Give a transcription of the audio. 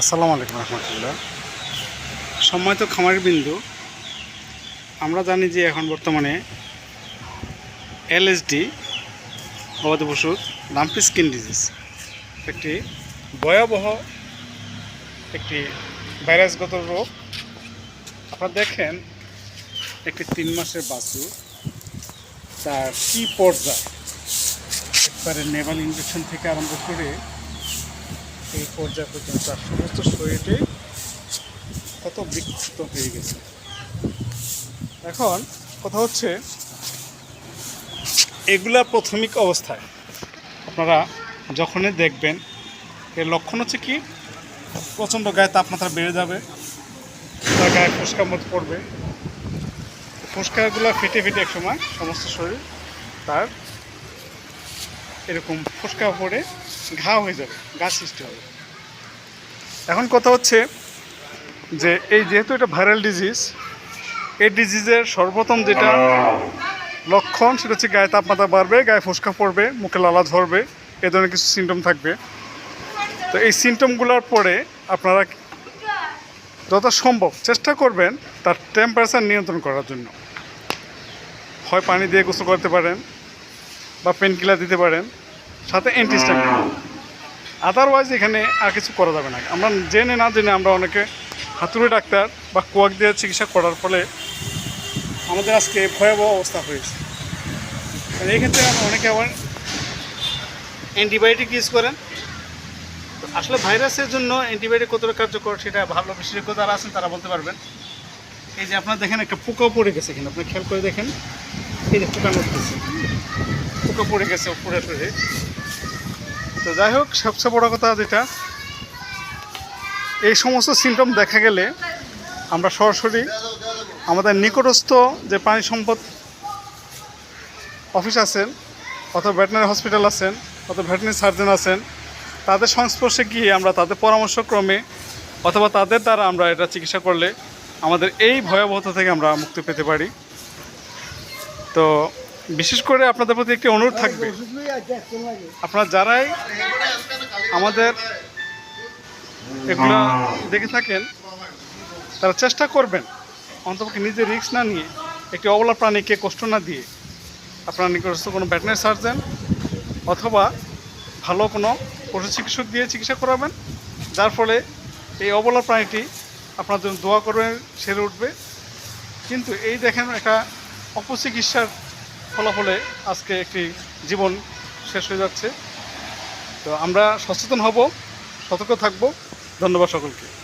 আসসালামু আলাইকুম রহমতুল্লাহ। সম্মানিত খামারের বিন্দু, আমরা জানি যে এখন বর্তমানে এলএসডি, গবাদি পশুর লাম্পি স্কিন ডিজিজ একটি ভয়াবহ একটি ভাইরাসগত রোগ। আপনারা দেখেন, একটি তিন মাসের বাছু তার কী পর্যায়? একবারে নেভাল ইনজেকশন থেকে আরম্ভ করে এই পর্যায় পর্যন্ত তার সমস্ত শরীরে কত বিক্ষিপ্ত হয়ে গেছে। এখন কথা হচ্ছে, এগুলা প্রাথমিক অবস্থায় আপনারা যখনই দেখবেন, এর লক্ষণ হচ্ছে কি? প্রচণ্ড গায়ে তাপমাত্রা বেড়ে যাবে, তার গায়ে ফুসকার মতো পড়বে। ফুসকাগুলো ফেটে ফেটে এক সময় সমস্ত শরীর তার এরকম ফুসকা পড়ে ঘা হয়ে যাবে ঘা সৃষ্টি হবে। এখন কথা হচ্ছে যে এই যেহেতু এটা ভাইরাল ডিজিজ, এই ডিজিজের সর্বপ্রথম যেটা লক্ষণ সেটা হচ্ছে গায়ে তাপমাত্রা বাড়বে, গায়ে ফুসকা পড়বে, মুখে লালা ঝরবে, এ ধরনের কিছু সিমটম থাকবে। তো এই সিমটমগুলোর পরে আপনারা যত সম্ভব চেষ্টা করবেন তার টেম্পারেচার নিয়ন্ত্রণ করার জন্য। হয় পানি দিয়ে গোসল করতে পারেন বা পেন কিলার দিতে পারেন, সাথে অ্যান্টিস্টামিন আদারওয়াইজ এখানে আর কিছু করা যাবে না। আমরা জেনে না জেনে আমরা অনেকে হাতুড়ে ডাক্তার বা কোয়াক দিয়ে চিকিৎসা করার ফলে আমাদের আজকে ভয়াবহ অবস্থা হয়েছে। এই ক্ষেত্রে অনেকে আবার অ্যান্টিবায়োটিক ইউজ করেন। আসলে ভাইরাসের জন্য অ্যান্টিবায়োটিক কতটা কার্যকর সেটা ভালো বিশেষজ্ঞ যারা আছেন তারা বলতে পারবেন। এই যে আপনারা দেখেন একটা পোকা পড়ে গেছে এখানে। আপনি খেয়াল করে দেখেন। এই যে পোকা নড়তেছে। পোকা পড়ে গেছে উপরে টরে। তো যাই হোক, সবচেয়ে বড় কথা যেটা, এই সমস্ত সিমটম দেখা গেলে আমরা সরাসরি আমাদের নিকটস্থ যে প্রাণী সম্পদ অফিস আছেন, অথবা ভেটেনারি হসপিটাল আছেন, অথবা ভেটেনারি সার্জন আছেন, তাদের সংস্পর্শে গিয়ে আমরা তাদের পরামর্শক্রমে অথবা তাদের দ্বারা আমরা এটা চিকিৎসা করলে আমাদের এই ভয়াবহতা থেকে আমরা মুক্তি পেতে পারি। তো বিশেষ করে আপনাদের প্রতি একটি অনুরোধ থাকবে। আপনারা যারাই আমাদের এগুলো দেখে থাকেন তারা চেষ্টা করবেন অন্তপক্ষে নিজে রিস্ক না নিয়ে একটি অবলা প্রাণীকে কষ্ট না দিয়ে আপনার নিকটস্থ কোনো ভেটেনারি সার্জন অথবা ভালো কোনো পশু চিকিৎসক দিয়ে চিকিৎসা করাবেন যার ফলে এই অবলা প্রাণীটি আপনার জন্য দোয়া করবে সেরে উঠবে। কিন্তু এই দেখেন একটা অপচিকিৎসার ফলাফলে আজকে একটি জীবন শেষ হয়ে যাচ্ছে। তো আমরা সচেতন হব, সতর্ক থাকব। ধন্যবাদ সকলকে।